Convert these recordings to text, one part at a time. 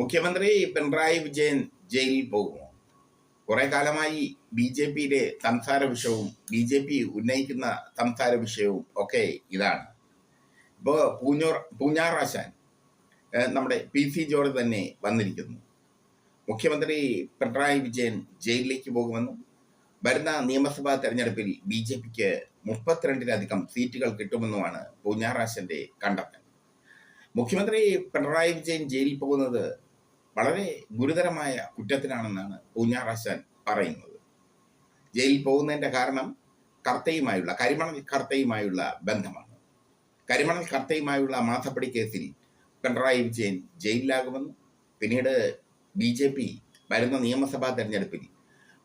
മുഖ്യമന്ത്രി പിണറായി വിജയൻ ജയിലിൽ പോകുമോ കുറെ കാലമായി ബി ജെ പിയിലെ സംസാര വിഷയവും ബി ജെ പി ഉന്നയിക്കുന്ന സംസാര വിഷയവും ഒക്കെ ഇതാണ്. ഇപ്പോൾ പൂഞ്ഞൂർ പൂഞ്ഞാറാശാൻ നമ്മുടെ പി സി ജോർജ് തന്നെ വന്നിരിക്കുന്നു. മുഖ്യമന്ത്രി പിണറായി വിജയൻ ജയിലിലേക്ക് പോകുമെന്നും വരുന്ന നിയമസഭാ തെരഞ്ഞെടുപ്പിൽ ബി ജെ പിക്ക് മുപ്പത്തിരണ്ടിലധികം സീറ്റുകൾ കിട്ടുമെന്നുമാണ് പൂഞ്ഞാറാശന്റെ കണ്ടെത്തൽ. മുഖ്യമന്ത്രി പിണറായി വിജയൻ ജയിലിൽ പോകുന്നത് വളരെ ഗുരുതരമായ കുറ്റത്തിനാണെന്നാണ് പൂഞ്ഞാറാശാൻ പറയുന്നത്. ജയിലിൽ പോകുന്നതിന്റെ കാരണം കർത്തയുമായുള്ള കരിമണൽ കർത്തയുമായുള്ള ബന്ധമാണ്. കരിമണൽ കർത്തയുമായുള്ള മാധപ്പടി കേസിൽ പിണറായി വിജയൻ ജയിലിലാകുമെന്ന് പിന്നീട് ബി ജെ പി വരുന്ന നിയമസഭാ തെരഞ്ഞെടുപ്പിൽ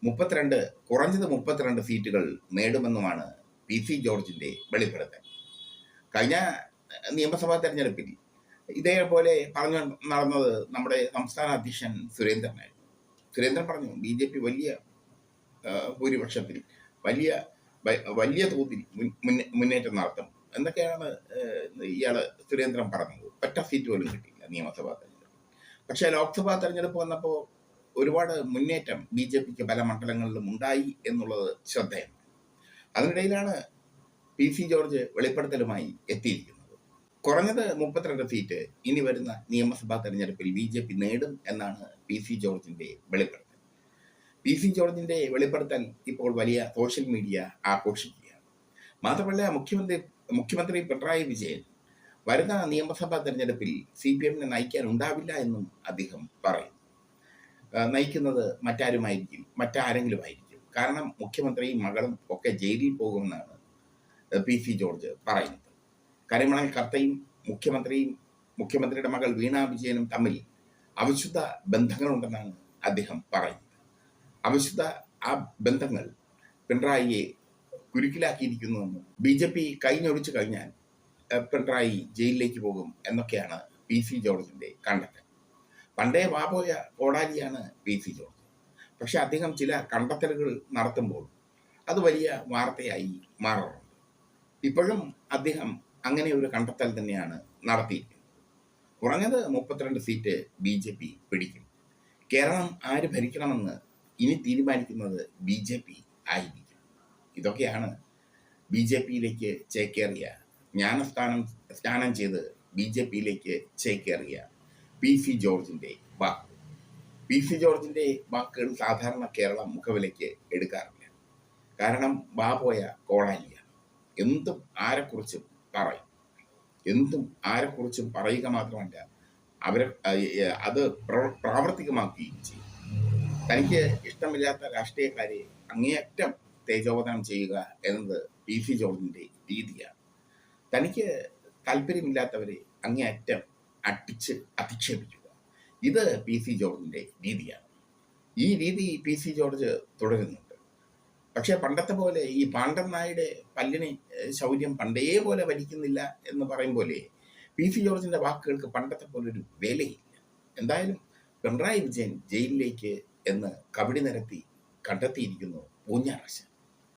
മുപ്പത്തിരണ്ട് കുറഞ്ഞത് മുപ്പത്തിരണ്ട് സീറ്റുകൾ നേടുമെന്നുമാണ് പി സി ജോർജിന്റെ വെളിപ്പെടുത്തൽ. കഴിഞ്ഞ നിയമസഭാ തെരഞ്ഞെടുപ്പിൽ ഇതേപോലെ പറഞ്ഞു നടന്നത് നമ്മുടെ സംസ്ഥാന അധ്യക്ഷൻ സുരേന്ദ്രനായിരുന്നു. സുരേന്ദ്രൻ പറഞ്ഞു ബി ജെ പി വലിയ ഭൂരിപക്ഷത്തിൽ വലിയ വലിയ തോതിൽ മുന്നേറ്റം നടത്തും. എന്നൊക്കെയാണ് ഇയാൾ സുരേന്ദ്രൻ പറഞ്ഞത്. ഒറ്റ സീറ്റ് പോലും കിട്ടിയില്ല നിയമസഭാ തെരഞ്ഞെടുപ്പ് പക്ഷേ ലോക്സഭാ തെരഞ്ഞെടുപ്പ് വന്നപ്പോൾ ഒരുപാട് മുന്നേറ്റം ബി ജെ പിക്ക് പല മണ്ഡലങ്ങളിലും ഉണ്ടായി എന്നുള്ളത് ശ്രദ്ധേയമാണ്. അതിനിടയിലാണ് പി സി ജോർജ് വെളിപ്പെടുത്തലുമായി എത്തിയിരിക്കുന്നത്. കുറഞ്ഞത് മുപ്പത്തിരണ്ട് സീറ്റ് ഇനി വരുന്ന നിയമസഭാ തെരഞ്ഞെടുപ്പിൽ ബി ജെ പി നേടും എന്നാണ് പി സി ജോർജിന്റെ വെളിപ്പെടുത്തൽ. പി സി ജോർജിന്റെ വെളിപ്പെടുത്തൽ ഇപ്പോൾ വലിയ സോഷ്യൽ മീഡിയ ആഘോഷിക്കുകയാണ്. മാത്രമല്ല മുഖ്യമന്ത്രി മുഖ്യമന്ത്രി പിണറായി വിജയൻ വരുന്ന നിയമസഭാ തെരഞ്ഞെടുപ്പിൽ സി പി എമ്മിനെ നയിക്കാൻ ഉണ്ടാവില്ല എന്നും അദ്ദേഹം പറയുന്നു. നയിക്കുന്നത് മറ്റാരുമായിരിക്കും മറ്റാരെങ്കിലും ആയിരിക്കും കാരണം മുഖ്യമന്ത്രിയും മകളും ഒക്കെ ജയിലിൽ പോകുമെന്നാണ് പി സി ജോർജ് പറയുന്നത്. കരിമണൽ കർത്തയും മുഖ്യമന്ത്രിയും മുഖ്യമന്ത്രിയുടെ മകൾ വീണ വിജയനും തമ്മിൽ അവിശുദ്ധ ബന്ധങ്ങളുണ്ടെന്നാണ് അദ്ദേഹം പറയുന്നത്. അവിശുദ്ധ ആ ബന്ധങ്ങൾ പിണറായിയെ കുരുക്കിലാക്കിയിരിക്കുന്നുവെന്നും ബി ജെ പി കൈഞ്ഞൊടിച്ചു കഴിഞ്ഞാൽ പിണറായി ജയിലിലേക്ക് പോകും എന്നൊക്കെയാണ് പി സി ജോർജിന്റെ കണ്ടെത്തൽ. പണ്ടേ വാപോയ കോടാലിയാണ് പി സി ജോർജ്. പക്ഷെ അദ്ദേഹം ചില കണ്ടെത്തലുകൾ നടത്തുമ്പോൾ അത് വലിയ വാർത്തയായി മാറാറുണ്ട്. ഇപ്പോഴും അദ്ദേഹം അങ്ങനെ ഒരു കണ്ടെത്തൽ തന്നെയാണ് നടത്തിയിരിക്കുന്നത്. കുറഞ്ഞത് മുപ്പത്തിരണ്ട് സീറ്റ് ബി ജെ പി പിടിക്കും. കേരളം ആര് ഭരിക്കണമെന്ന് ഇനി തീരുമാനിക്കുന്നത് ബി ജെ പി ആയിരിക്കും. ഇതൊക്കെയാണ് ബി ജെ പിയിലേക്ക് ചേക്കേറിയ ജ്ഞാനസ്ഥാനം സ്നാനം ചെയ്ത് ബി ജെ പിയിലേക്ക് ചേക്കേറിയ പി സി ജോർജിന്റെ വാക്ക്. പി സി ജോർജിന്റെ വാക്കുകൾ സാധാരണ കേരള മുഖവിലേക്ക് എടുക്കാറില്ല. കാരണം ബാബോയ കോളാലിയ എന്തും ആരെക്കുറിച്ചും പറയും എന്തും ആരെക്കുറിച്ചും പറയുക മാത്രമല്ല അവരെ അത് പ്രവ- പ്രാവർത്തികമാക്കുകയും ചെയ്യും. തനിക്ക് ഇഷ്ടമില്ലാത്ത രാഷ്ട്രീയക്കാരെ അങ്ങേയറ്റം തേജോവധനം ചെയ്യുക എന്നത് പി സി ജോർജിന്റെ രീതിയാണ്. തനിക്ക് താല്പര്യമില്ലാത്തവരെ അങ്ങേയറ്റം അട്ടിച്ച് അധിക്ഷേപിക്കുക. ഇത് പി സി ജോർജിന്റെ രീതിയാണ്. ഈ രീതി പി സി ജോർജ് തുടരുന്നുണ്ട്. പക്ഷേ പണ്ടത്തെ പോലെ ഈ പാണ്ഡൻ നായുടെ പല്ലിന് ശൗര്യം പണ്ടേ പോലെ വലിക്കുന്നില്ല എന്ന് പറയും പോലെ പി സി ജോർജിന്റെ വാക്കുകൾക്ക് പണ്ടത്തെ പോലെ ഒരു വിലയില്ല. എന്തായാലും പിണറായി വിജയൻ ജയിലിലേക്ക് എന്ന് കബഡി നിരത്തി കണ്ടെത്തിയിരിക്കുന്നു ഊഞ്ഞാറാശൻ